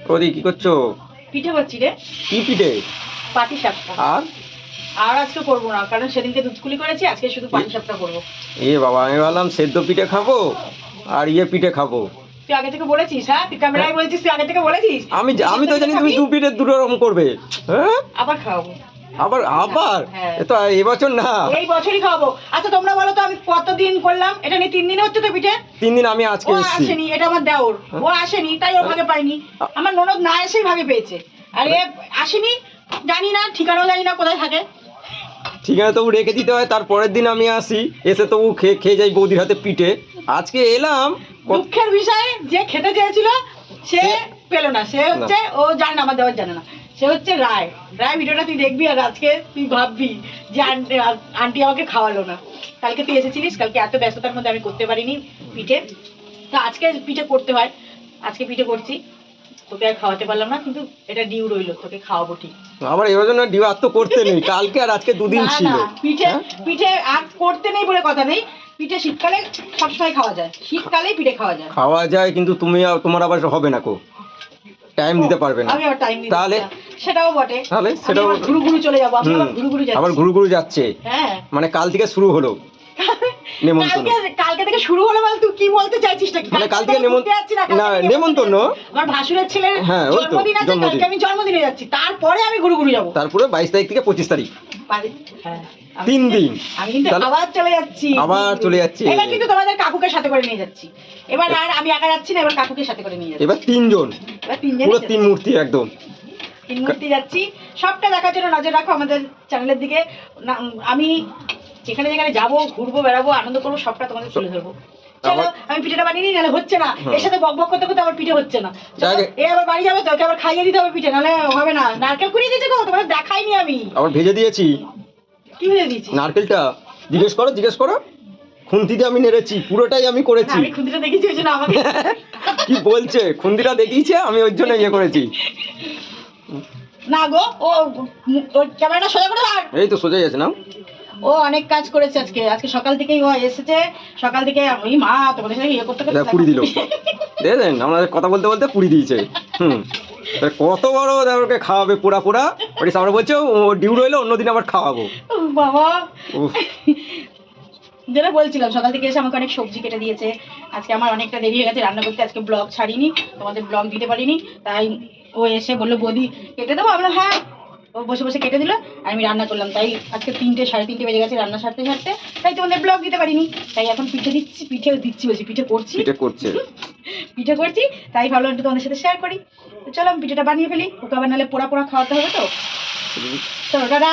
ওদি কি করছ? পিঠে করছি রে। কি পিঠে? পাটি সাপটা আর? আর আজকে করব না কারণ সেদিনকে দুধকুলি করেছি আজকে শুধু পাটি সাপটা করব। এ বাবা আমি ভাবলাম সেদ্ধ পিঠে খাব আর ইয়ে পিঠে খাব। তুই আগে থেকে বলেছিস হ্যাঁ? তুই ক্যামেরায় বলছিস তুই আগে থেকে বলেছিস? আমি আমি তো জানি তুমি দু পিঠে দুটো রকম করবে। হ্যাঁ? আবার খাওয়াবো। আবার আবার? হ্যাঁ। এ তো এবছর না। এই বছরই খাওয়াবো। আচ্ছা তোমরা কতদিন করলাম? এটা নিয়ে তিন দিন হচ্ছে তো পিঠে? তিন দিন আমি আজকে ও এসেছি। আসেনি এটা আমার দেওর। ও আসেনি তাই ও ভাগে পাইনি আমার ননদ না এসেই ভাগে পেয়েছে। আর এ আসেনি জানি না ঠিকানাও জানি না কোথায় থাকে। ঠিকানা তবু রেখে দিতে হয় তার পরের দিন আমি আসি এসে তবু খেয়ে খেয়ে যাই বৌদির হাতে পিঠে। আজকে এলাম দুঃখের বিষয় যে খেতে চেয়েছিল সে সে- পেল না। সে হচ্ছে ও জানে না আমার দেওয়ার জানে না। সে হচ্ছে রায়। রায় ভিডিওটা তুই দেখবি আর আজকে তুই ভাববি যে আন্টি আমাকে খাওয়ালো না। কালকে তুই এসেছিলিস কালকে এত ব্যস্ততার মধ্যে আমি করতে পারিনি পিঠে। তো আজকে পিঠে করতে হয়। আজকে পিঠে করছি। তোকে আর খাওয়াতে পারলাম না কিন্তু এটা ডিউ রইল তোকে খাওয়াবো ঠিক। আবার এবার জন্য ডিউ আর তো করতে নেই। কালকে আর আজকে দুদিন ছিল। পিঠে হ্যাঁ? পিঠে আর করতে নেই বলে কথা নেই। পিঠে শীতকালে সবসময় খাওয়া যায়। শীতকালেই পিঠে খাওয়া যায়। খাওয়া যায় কিন্তু তুমি আর- তোমার আবার হবে না কো। টাইম দিতে পারবে না। আমি আবার টাইম দিতে তাহলে? সেটাও বটে। তাহলে সেটাও আবার ঘুরু ঘুরু চলে যাব আবার ঘুরু ঘুরু যাচ্ছি। আবার ঘুরু ঘুরু যাচ্ছে। হ্যাঁ। মানে কাল থেকে শুরু হলো নেমন্তন্ন। কালকে থেকে শুরু হলো বল তুই কি বলতে চাইছিস নাকি? মানে কাল থেকে না, নেমন্তন্ন। আমার ভাসুরের ছেলের হ্যাঁ, জন্মদিন আছে কালকে আমি জন্মদিনে যাচ্ছি। তারপরে আমি ঘুরু ঘুরু যাব। তারপরে বাইশ তারিখ থেকে পঁচিশ তারিখ। পারি- হ্যাঁ, তিন দিন। আমি কিন্তু আবার চলে যাচ্ছি। আবার চলে যাচ্ছে। এবার কিন্তু তোমাদের কাকুকে সাথে করে নিয়ে যাচ্ছি। এবার আর আমি একা যাচ্ছি না এবার কাকুকে সাথে করে নিয়ে যাচ্ছি। এবার তিনজন। এবার তিনজন পুরো তিন মূর্তি একদম। তিন মূর্তি যাচ্ছি। সবটা দেখার জন্য নজর রাখো আমাদের চ্যানেলের দিকে। আমি যেখানে যেখানে যাব ঘুরবো বেড়াবো আনন্দ করব সবটা তোমাদের তুলে ধরবো। চলো আমি পিঠেটা বানিয়ে নিই নাহলে হচ্ছে না। এর সাথে বক বক করতে করতে আমার পিঠে হচ্ছে না। এ আবার বাড়ি যাবে তো আবার খাইয়ে দিতে হবে পিঠে নাহলে হবে না। নারকেল কুড়িয়ে দিয়েছে গো তোমাদের দেখাইনি আমি। আবার ভেজে দিয়েছি। কি ভেজে দিয়েছি নারকেলটা। জিজ্ঞেস করো জিজ্ঞেস করো। খুন্তিতে আমি নেড়েছি পুরোটাই আমি করেছি। আমি খুঁটিটা দেখেছি ওই জন্য আমাকে কি বলছে? খুন্তিটা দেখিয়েছে আমি ওই জন্য ইয়ে করেছি। না গো ও ক্যামেরাটা সোজা করে আর এই তো সোজাই আছে না ও অনেক কাজ করেছে আজকে। আজকে সকাল থেকেই ও এসেছে। সকাল থেকে ওই মা তোমাদের সাথে ইয়ে করতে করতে কুড়ি দিল। দেখলেন আমাদের কথা বলতে বলতে পুরি দিয়েছে। হুম। তা কত বড় ওকে খাওয়াবে পোড়া পোড়া? ওটি আমরা বলছে ও ডিউ রইল অন্যদিন আবার খাওয়াবো। বাবা। যেটা বলছিলাম সকাল থেকে এসে আমাকে অনেক সবজি কেটে দিয়েছে। আজকে আমার অনেকটা দেরি হয়ে গেছে রান্না করতে আজকে ব্লগ ছাড়িনি তোমাদের ব্লগ দিতে পারিনি তাই ও এসে বলল বৌদি কেটে দেবো? আমরা হ্যাঁ। ও বসে বসে কেটে দিল আর আমি রান্না করলাম। তাই আজকে তিনটে সাড়ে তিনটে বেজে গেছে রান্না সারতে সারতে তাই তোমাদের ব্লগ দিতে পারিনি। তাই এখন পিঠে দিচ্ছি পিঠে দিচ্ছি বলছি পিঠে করছি। পিঠে করছে। পিঠে করছি তাই ভাবলাম একটু তোমাদের সাথে শেয়ার করি। তো চলো আমি পিঠেটা বানিয়ে ফেলি। ওকে আবার নাহলে পোড়া পোড়া খাওয়াতে হবে তো? চলো দাদা